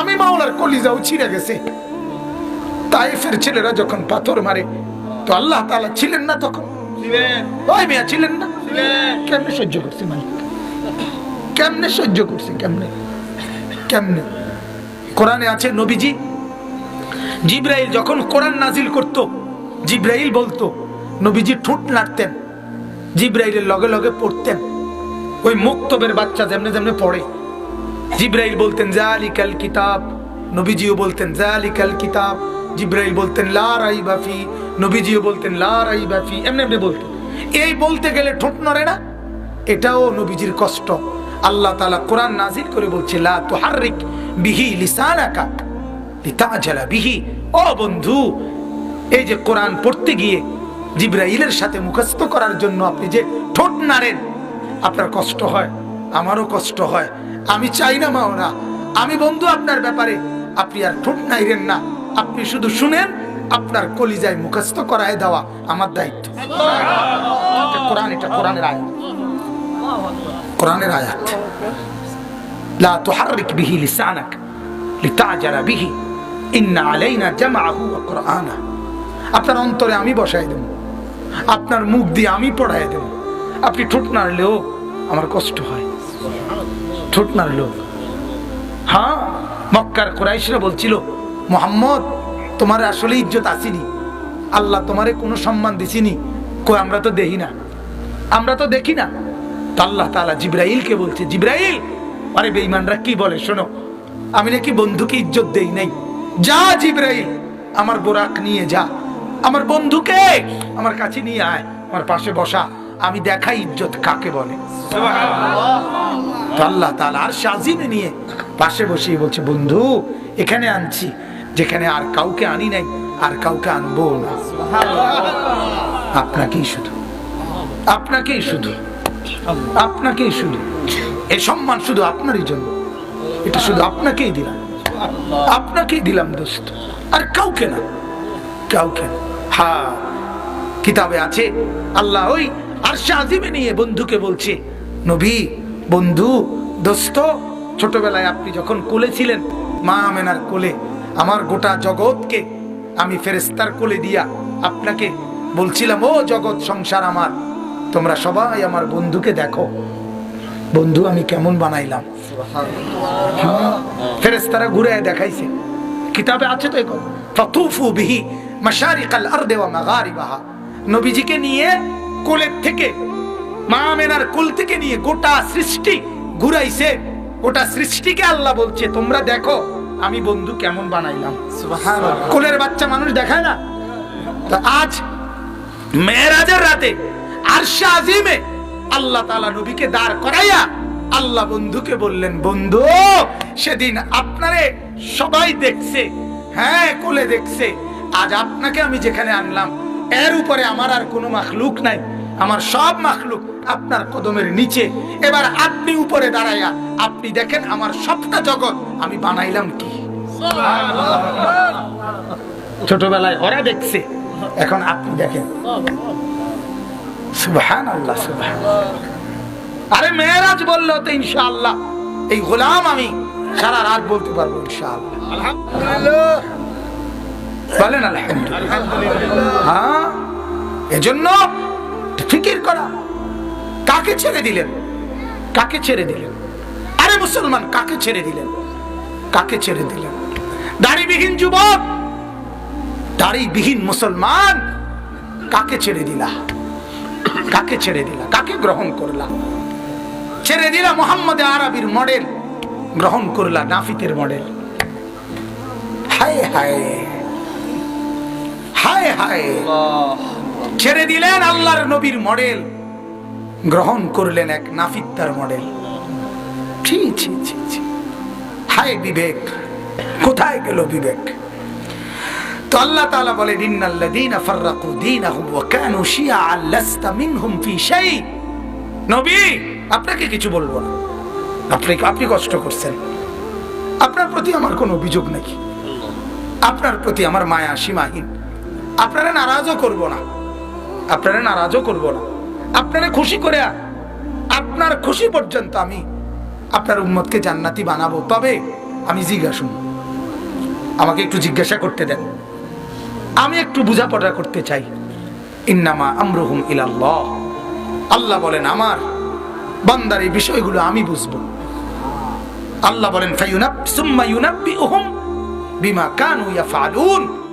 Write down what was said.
আমি মাওলার কলিজাও ছিঁড়ে গেছে। তাইফের ছেলেরা যখন পাথর মারে তো আল্লাহ তাআলা ছিলেন না তখন? ওই মিয়া ছিলেন না? কেমনে সহ্য করছে মালিক? কেমনে সহ্য করছে কেমনে? কেমনে? কোরআনে আছে নবীজি জিব্রাইল যখন কোরআন নাজিল করত জিব্রাইল বলতো নবীজি ঠোঁট নাড়তেন জিব্রাইলের লগে লগে পড়তেন। ওই মুক্তবের বাচ্চা যেমনে যেমনে পড়ে জিব্রাইল বলতেন, জালিকাল কিতাব। নবীজিও বলতেন, জালিকাল কিতাব। জিব্রাইল বলতেন, লা রাইবা ফি। নবীজিও বলতেন, লা রাইবা ফি। এমনি এমনি বলতেন। এই বলতে গেলে ঠোঁট নড়ে না? এটাও নবীজির কষ্ট। আল্লাহ তাআলা কোরআন নাজিল করে বলছে, লা তুহাররিক বিহি লিসানাকা লিতাজালা বিহি। ও বন্ধু, এই যে কোরআন পড়তে গিয়ে জিব্রাইলের সাথে মুখস্থ করার জন্য আপনি যে ঠোঁট নাড়েন, আপনার কষ্ট হয়, আমারও কষ্ট হয়। আমি চাই না মাওনা। আমি বন্ধু আপনার ব্যাপারে। আপনি আর ঠোঁট নাইরেন না। আপনি শুধু শুনেন, আপনার কলিজায় মুখস্থ করায় দেওয়া আমার দায়িত্ব। এটা কোরআন এটা, কোরআনের আয়াত। কোরআনের আয়াত। লা তুহাররিক বিহি লিসানাক লিতাজালা বিহি। ইন্না আলাইনা জামআহু ওয়া কুরআনা। আপনার অন্তরে আমি বসাই দেব। আপনার মুখ দিয়ে আমি পড়াই দেব। আপনি ঠোঁট নাড়লেও আমার কষ্ট হয়। ঠোঁট নাড়লেও হ্যাঁ মক্কার কোরাইশরা বলছিল, মোহাম্মদ, তোমার আসলে ইজ্জত আসেনি। আল্লাহ তোমারে কোনো সম্মান দিছিনি কই, আমরা তো দেখি না। আমরা তো দেখি না। তো আল্লাহ তাআলা জিব্রাইলকে বলছে, জিব্রাইল, আরে বেঈমানরা কি বলে, শোনো। আমি নাকি বন্ধুকে ইজ্জত দেই নাই। যা জিব্রাইল, আমার বোরাক নিয়ে যা। আমার বন্ধুকে আমার কাছে নিয়ে আয়, আমার পাশে বসা। আমি দেখাই ইজ্জত কাকে বলে? আল্লাহ তাআলা আর সাজিমে নিয়ে পাশে বসিয়ে বলছে, বন্ধু, এখানে আনছি, যেখানে আর কাউকে আনি নাই, আর কাউকে আনব না। আপনাকেই শুধু আপনাকেই শুধু আপনাকেই শুধু। এ সম্মান শুধু আপনারই জন্য। এটা শুধু আপনাকেই দিলাম। আপনাকেই দিলাম দোস্ত। আর কাউকে না কাউকে না। হ্যাঁ কিতাবে আছে, আল্লাহ ওই আর আজিমে নিয়ে বন্ধুকে বলছে, নবী, বন্ধু, দোস্ত, ছোটবেলায় আপনি যখন কোলে ছিলেন, মা আমেনার কোলে, আমার গোটা জগৎকে আমি ফেরেস্তার কোলে দিয়া আপনাকে বলছিলাম, ও জগৎ, সংসার আমার, তোমরা সবাই আমার বন্ধুকে দেখো। বন্ধু, আমি কেমন বানাইলাম? ফেরেস্তারা ঘুরে দেখাইছে। কিতাবে আছে তো এখন বিহি মাশারিকাল আরদে ওয়া মাগারিবাহা। নবীজিকে নিয়ে কোলের থেকে মা মেনার কোল থেকে নিয়ে গোটা সৃষ্টি ঘুরাইছে। গোটা সৃষ্টিকে আল্লাহ বলছে তোমরা দেখো আমি বন্ধু কেমন বানাইলাম। কোলের বাচ্চা মানুষ দেখায় না? তো আজ মেয়েরাজের রাতে আরশা আজিমে আল্লাহ তালা নবীকে দাঁড় করাইয়া আল্লাহ বন্ধুকে বললেন বন্ধু সেদিন আপনারে সবাই দেখছে হ্যাঁ কোলে দেখছে। আজ আপনাকে আমি যেখানে আনলাম এর উপরে আমার আর কোনো মাখলুক নাই। আমার সব মাখলুক আপনার কদমের নিচে। এবার আপনি উপরে দাঁড়াইয়া আপনি দেখেন আমার সবটা জগৎ আমি বানাইলাম কি। ছোটবেলায় ওরা দেখছে। এখন আপনি দেখেন। সুবহান আল্লাহ সুবহান আরে মেয়েরাজ বলল তো ইনশাআল্লাহ এই গোলাম আমি সারা রাত বলতে পারব ইনশাআল্লাহ। আলহামদুলিল্লাহ। বলেন আলহামদুলিল্লাহ। হ্যাঁ এজন্য ফিকির করা। কাকে ছেড়ে দিলেন? কাকে ছেড়ে দিলেন? আরে মুসলমান, কাকে ছেড়ে দিলেন? কাকে ছেড়ে দিলেন? দাড়িবিহীন যুবক, দাড়িবিহীন মুসলমান, কাকে ছেড়ে দিলা? কাকে ছেড়ে দিলা? কাকে গ্রহণ করলা? ছেড়ে দিলা মোহাম্মদ আরবির মডেল, গ্রহণ করলা নাফিতের মডেল। হায় হায় হায় হায়। ছেড়ে দিলেন আল্লাহর নবীর মডেল। গ্রহণ করলেন এক নাফিত্তার মডেল। হায় বিবেক, কোথায় গেল বিবেক? নবী, আপনাকে কিছু বলব না। আপনি আপনি কষ্ট করছেন। আপনার প্রতি আমার কোনো অভিযোগ নেই আপনার প্রতি আমার মায়া সীমাহীন। আপনারা নারাজও করব না। আপনারা নারাজও করব না। আপনারা খুশি করে আপনার খুশি পর্যন্ত আমি আপনার উম্মতকে জান্নাতি বানাবো। তবে আমি জিজ্ঞাসুন আমাকে একটু জিজ্ঞাসা করতে দেন। আমি একটু বোঝাপড়া করতে চাই। ইন্নামা আমরুহুম ইলাল্লাহ। আল্লাহ বলেন, আমার বান্দার এই বিষয়গুলো আমি বুঝব। আল্লাহ বলেন ফাইউনাব সুম্মা ইউনাব্বিউহুম বিমা কানু ইয়াফআলুন।